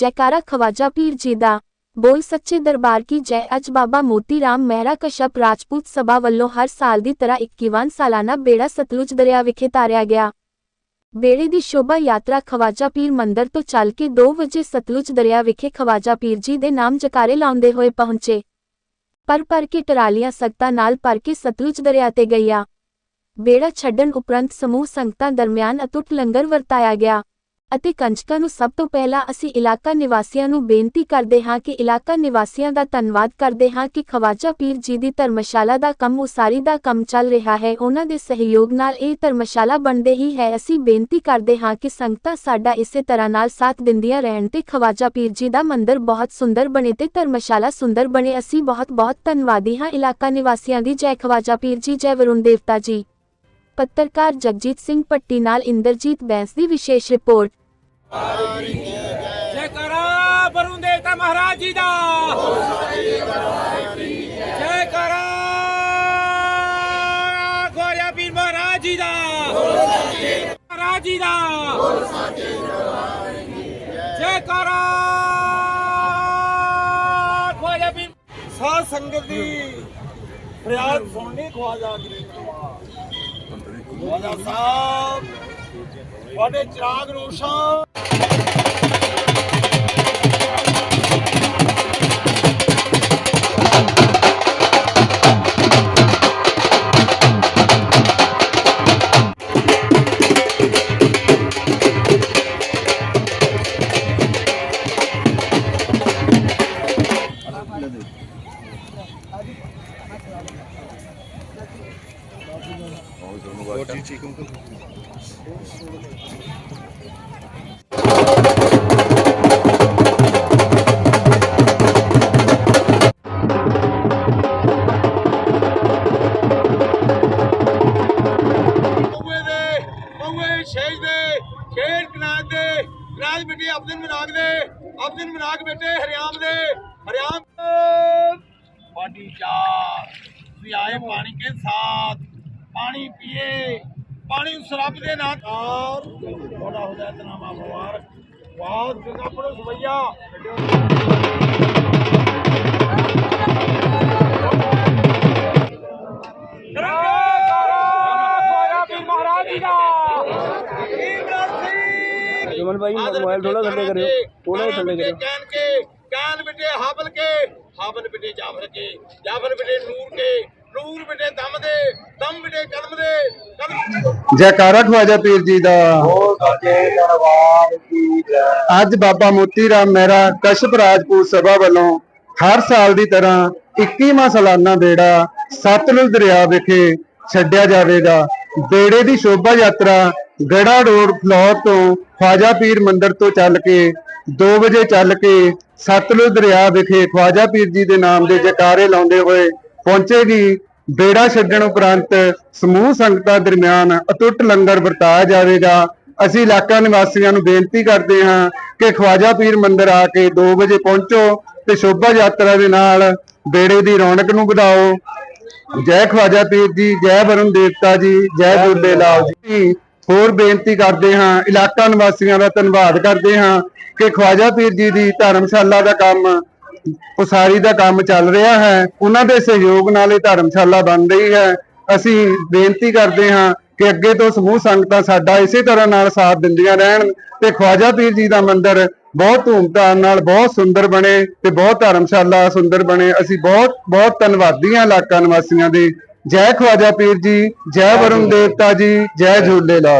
ਜੈਕਾਰਾ ਖਵਾਜਾ ਪੀਰ ਜੀ ਦਾ ਬੋਲ ਸੱਚੇ ਦਰਬਾਰ ਕੀ ਜੈ ਅੱਜ ਬਾਬਾ ਮੋਤੀ ਰਾਮ ਮਹਿਰਾ ਕਸ਼ਪ ਰਾਜਪੂਤ ਸਭਾ ਵੱਲੋਂ ਹਰ ਸਾਲ ਦੀ ਤਰ੍ਹਾਂ 21ਵਾਂ ਸਾਲਾਨਾ ਬੇੜਾ ਸਤਲੁਜ ਦਰਿਆ ਵਿਖੇ ਤਾਰਿਆ ਗਿਆ। ਬੇੜੇ ਦੀ ਸ਼ੋਭਾ ਯਾਤਰਾ ਖਵਾਜਾ ਪੀਰ ਮੰਦਰ ਤੋਂ ਚੱਲ ਕੇ 2 ਵਜੇ ਸਤਲੁਜ ਦਰਿਆ ਵਿਖੇ ਖਵਾਜਾ ਪੀਰ ਜੀ ਦੇ ਨਾਮ ਜਕਾਰੇ ਲਾਉਂਦੇ ਹੋਏ ਪਹੁੰਚੇ। ਪਰ ਪਰ ਕੇ ਟਰਾਲੀਆਂ ਸੰਗਤਾਂ ਨਾਲ ਭਰ ਕੇ ਸਤਲੁਜ ਦਰਿਆ ਤੇ ਗਈਆਂ। ਬੇੜਾ ਛੱਡਣ ਉਪਰੰਤ ਸਮੂਹ ਸੰਗਤਾਂ ਦਰਮਿਆਨ ਅਤੁੱਟ ਲੰਗਰ ਵਰਤਾਇਆ ਗਿਆ। ਅਤੇ ਕੰਜਕਾਂ ਨੂੰ ਸਭ ਤੋਂ ਪਹਿਲਾਂ ਅਸੀਂ ਇਲਾਕਾ ਨਿਵਾਸੀਆਂ ਨੂੰ ਬੇਨਤੀ ਕਰਦੇ ਹਾਂ ਕਿ ਇਲਾਕਾ ਨਿਵਾਸੀਆਂ ਦਾ ਧੰਨਵਾਦ ਕਰਦੇ ਹਾਂ ਕਿ ਖਵਾਜਾ ਪੀਰ ਜੀ ਦੀ ਧਰਮਸ਼ਾਲਾ ਦਾ ਕੰਮ ਉਸਾਰੀ ਦਾ ਕੰਮ ਚੱਲ ਰਿਹਾ ਹੈ। ਉਹਨਾਂ ਦੇ ਸਹਿਯੋਗ ਨਾਲ ਇਹ ਧਰਮਸ਼ਾਲਾ ਬਣਦੇ ਹੀ ਹੈ। ਅਸੀਂ ਬੇਨਤੀ ਕਰਦੇ ਹਾਂ ਕਿ ਸੰਗਤਾਂ ਸਾਡਾ ਇਸੇ ਤਰ੍ਹਾਂ ਨਾਲ ਸਾਥ ਦਿੰਦੀਆਂ ਰਹਿਣ ਤੇ ਖਵਾਜਾ ਪੀਰ ਜੀ ਦਾ ਮੰਦਿਰ ਬਹੁਤ ਸੁੰਦਰ ਬਣੇ ਤੇ ਧਰਮਸ਼ਾਲਾ ਸੁੰਦਰ ਬਣੇ। ਅਸੀਂ ਬਹੁਤ ਬਹੁਤ ਧੰਨਵਾਦੀ ਹਾਂ ਇਲਾਕਾ ਨਿਵਾਸੀਆਂ ਦੀ। ਜੈ ਖਵਾਜਾ ਪੀਰ ਜੀ, ਜੈ ਵਰੁਣ ਦੇਵਤਾ ਜੀ। ਪੱਤਰਕਾਰ ਜਗਜੀਤ ਸਿੰਘ ਪੱਟੀ ਨਾਲ ਇੰਦਰਜੀਤ ਬੈਂਸ ਦੀ ਵਿਸ਼ੇਸ਼ ਰਿਪੋਰਟ। ਜੈਕਾਰਾ ਵਰੁਣ ਦੇਵਤਾ ਮਹਾਰਾਜ ਜੀ ਦਾ। ਜੈਕਾਰਾ ਗੋਰਿਆ ਪੀਰ ਮਹਾਰਾਜ ਜੀ ਦਾ। ਮਹਾਰਾਜ ਜੀ ਦਾ। ਜੈਕਾਰਾ ਗੋਰਿਆ ਪੀਰ ਸਾਧ ਸੰਗਤ ਦੀ ਫਰਿਆਦ ਸੁਣਨੀ ਖਵਾਜਾ ਗਰੀਬ ਖਵਾਜਾ ਸਾਹਿਬ ਤੁਹਾਡੇ ਚਿਰਾਗ ਰੋਸ਼ਨ। ਪਊਏ ਦੇ ਪਊਏ ਸ਼ੇਜ ਦੇ, ਖੇਡ ਰਾਜ ਬੇਟੇ ਅਬਦੁਲ ਮਨਾਕ ਦੇ, ਅਬਦੁਲ ਮਨਾਕ ਬੇਟੇ ਹਰਿਆਮ ਦੇ, ਹਰਿਆਮ ਪਾਣੀ ਚਾਰ। ਵੀ ਆਏ ਪਾਣੀ ਕੇ ਸਾਥ। ਪਾਣੀ ਪੀਏ ਪਾਣੀ ਉਸ ਰੱਬ ਦੇ ਨਾਂ ਔਰ ਥੋੜਾ ਹੋ ਜਾਏ ਤਨਾਮਾ ਮੁਬਾਰਕ। ਬਹੁਤ ਜਗਾ ਪੜੋ ਸਵਈਆ ਜਮਨ ਭਾਈ ਮੋਬਾਈਲ ਥੋੜਾ ਥੱਲੇ ਕਰਿਓ। ਥੋੜਾ ਹੀ ਥੱਲੇ ਕਰਿਓ। ਕਹਿਣ ਕੇ ਕਹਿਣ ਬਿਟੇ ਹਾਬਲ ਕੇ ਹਾਬਲ ਬਿਟੇ ਜਾਫਰ ਕੇ ਜਾਫਰ ਬਿਟੇ ਨੂਰ ਕੇ ਨੂਰ ਬਿਟੇ ਦਮ ਦੇ ਦਮ ਬਿਟੇ ਕਲਮ ਦੇ ਕਲਮ ਜੈਕਾਰਾ ਖਵਾਜਾ ਪੀਰ ਜੀ ਦਾ। ਅੱਜ ਬਾਬਾ ਮੋਤੀ ਰਾਮ ਮਹਿਰਾ ਕਸ਼ਪ ਰਾਜਪੂਤ ਸਭਾ ਵੱਲੋਂ ਹਰ ਸਾਲ ਦੀ ਤਰ੍ਹਾਂ 21ਵਾਂ ਸਾਲਾਨਾ ਬੇੜਾ ਸਤਲੁਜ ਦਰਿਆ ਵਿਖੇ ਛੱਡਿਆ ਜਾਵੇਗਾ। ਬੇੜੇ ਦੀ ਸ਼ੋਭਾ ਯਾਤਰਾ ਗੜਾ ਰੋਡ ਫਲੋਰ ਤੋਂ ਖਵਾਜਾ ਪੀਰ ਮੰਦਿਰ ਤੋਂ ਚੱਲ ਕੇ 2 ਵਜੇ ਚੱਲ ਕੇ ਸਤਲੁਜ ਦਰਿਆ ਵਿਖੇ ਖਵਾਜਾ ਪੀਰ ਜੀ ਦੇ ਨਾਮ ਦੇ ਜਕਾਰੇ ਲਾਉਂਦੇ ਹੋਏ ਪਹੁੰਚੇਗੀ ਬੇੜਾ ਛੱਡਣ ਉਪਰੰਤ ਸਮੂਹ ਸੰਗਤਾਂ ਦਰਮਿਆਨ ਅਟੁੱਟ ਲੰਗਰ ਵਰਤਾਇਆ ਜਾਵੇਗਾ। ਅਸੀਂ ਇਲਾਕਾ ਨਿਵਾਸੀਆਂ ਨੂੰ ਬੇਨਤੀ ਕਰਦੇ ਹਾਂ ਕਿ ਖਵਾਜਾ ਪੀਰ ਮੰਦਿਰ ਆ ਕੇ 2 ਵਜੇ ਪਹੁੰਚੋ ਤੇ ਸ਼ੋਭਾ ਯਾਤਰਾ ਦੇ ਨਾਲ ਬੇੜੇ ਦੀ ਰੌਣਕ ਨੂੰ ਵਧਾਓ। ਜੈ ਖਵਾਜਾ ਪੀਰ ਜੀ, ਜੈ ਵਰੁਣ ਦੇਵਤਾ ਜੀ, ਜੈ ਦੁਰਲੇ ਲਾਲ ਜੀ। ਹੋਰ ਬੇਨਤੀ ਕਰਦੇ ਹਾਂ, ਇਲਾਕਾ ਨਿਵਾਸੀਆਂ ਦਾ ਧੰਨਵਾਦ ਕਰਦੇ ਹਾਂ ਕਿ ਖਵਾਜਾ ਪੀਰ ਜੀ ਦੀ ਧਰਮਸ਼ਾਲਾ ਦਾ ਕੰਮ ਉਸਾਰੀ ਦਾ ਕੰਮ ਚੱਲ ਰਿਹਾ ਹੈ। ਉਹਨਾਂ ਦੇ ਸਹਿਯੋਗ ਨਾਲ ਇਹ ਧਰਮਸ਼ਾਲਾ ਬਣ ਰਹੀ ਹੈ। ਅਸੀਂ ਬੇਨਤੀ ਕਰਦੇ ਹਾਂ ਕਿ ਅੱਗੇ ਤੋਂ ਸਮੂਹ ਸੰਗਤਾਂ ਸਾਡਾ ਇਸੇ ਤਰ੍ਹਾਂ ਨਾਲ ਸਾਥ ਦਿੰਦੀਆਂ ਰਹਿਣ ਤੇ ਖਵਾਜਾ ਪੀਰ ਜੀ ਦਾ ਮੰਦਿਰ ਬਹੁਤ ਧੂਮਧਾਮ ਨਾਲ ਬਹੁਤ ਸੁੰਦਰ ਬਣੇ ਤੇ ਬਹੁਤ ਧਰਮਸ਼ਾਲਾ ਸੁੰਦਰ ਬਣੇ। ਅਸੀਂ ਬਹੁਤ ਬਹੁਤ ਧੰਨਵਾਦੀ ਹਾਂ ਇਲਾਕਾ ਨਿਵਾਸੀਆਂ ਦੇ। ਜੈ ਖਵਾਜਾ ਪੀਰ ਜੀ ਜੈ ਵਰੁਣ ਦੇਵਤਾ ਜੀ ਜੈ ਝੂਲੇ ਲਾਲ।